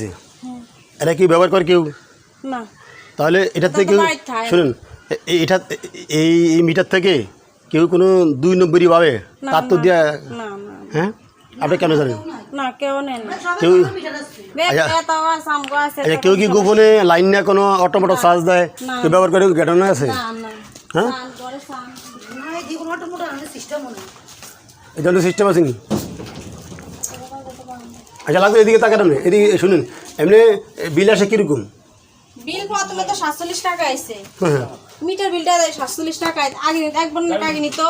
দিছে। এটা কি ব্যবহার করে কেউ? না। তাহলে এটার থেকে। শুনুন এটা এই এই মিটার থেকে কেউ কোনো দুই নম্বরই পাবে? তার তো। দেওয়া না না। হ্যাঁ? আপনি কেন জানেন? কেউ আমগো আছে আচ্ছা কেউ কি গোপনে লাইন না কোনো অটোমেটো চার্জ দেয়? কেউ ব্যবহার করে ঘটনা আছে? না না। হ্যাঁ? এই ধরনের সিস্টেম আছে কি আচ্ছা লাগবে এদিকে তাকান আপনি এদিকে শুনুন এমনি বিল আসে কীরকম? বিল প্রথমে তো সাতচল্লিশ টাকা আইছে। হ্যাঁ হ্যাঁ। মিটার বিলটা সাতচল্লিশ টাকা আগে একবার আগে নিত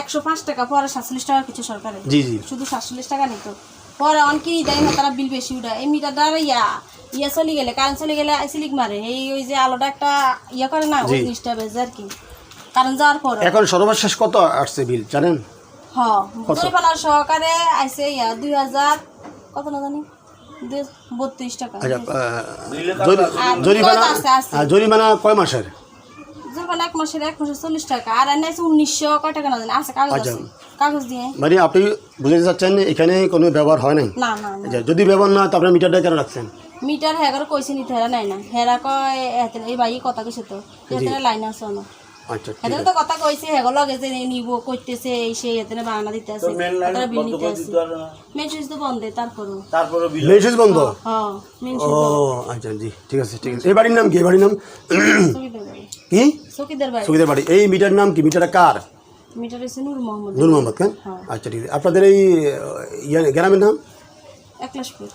একশো পাঁচ টাকা পরে সাতচল্লিশ টাকা কিছু সরকারে জি জি। শুধু সাতচল্লিশ টাকা নিত। পরে অনেকেই দেয় না তারা বিল বেশি উঠায়। এই মিটারটা ইয়া ইয়া চলে গেলে কারেন্ট চলে গেলে সিলিক মারে। এই ওই যে আলোটা একটা ইয়া করে না ওই। জিনিসটা বেজে আর কি। কারণ যাওয়ার পর। এখন সর্বশেষ কত আসছে বিল জানেন? হ জরিমানার সহকারে আইছে ইয়া দুই হাজার কত না জানি? বত্রিশ টাকা। আচ্ছা জরিমানা কয় মাসের? জরিমানা এক মাসের এক মাসের চল্লিশ টাকা। আর এনে আছে উনিশশো কয় টাকা না জানি আছে কাগজ আচ্ছা। কাগজ দিয়ে। মানে আপনি বুঝতে চাচ্ছেন এখানে কোনো ব্যবহার হয় নাই? না না না। আচ্ছা যদি ব্যবহার না হয় তো আপনার মিটারটা কেন রাখছেন? মিটার হেগার কইছে নিতে হেরা নাই না। হেরা কয় এই ভাই কথা কইছে তো। লাইন আছে না আচ্ছা তো কথা কইছে নিব কইতেছে এই সেই এতে বাহানা দিতে আছে। তারা বিল নিতে আছে। মেন সুইচ তো বন্ধ তারপরও। মেন সুইচ বন্ধ? হ্যাঁ মেন ও আচ্ছা জি ঠিক আছে ঠিক আছে। এই বাড়ির নাম কি? এই বাড়ির নাম? কি? চকিদার বাড়ি। সুবিধার বাড়ি। এই মিটার নাম কি? মিটারটা কার? মিটার হচ্ছে নূর মোহাম্মদ। নূর মোহাম্মদ খান হ্যাঁ। আচ্ছা ঠিক আছে। আপনাদের এই গ্রামের নাম? একলাশপুর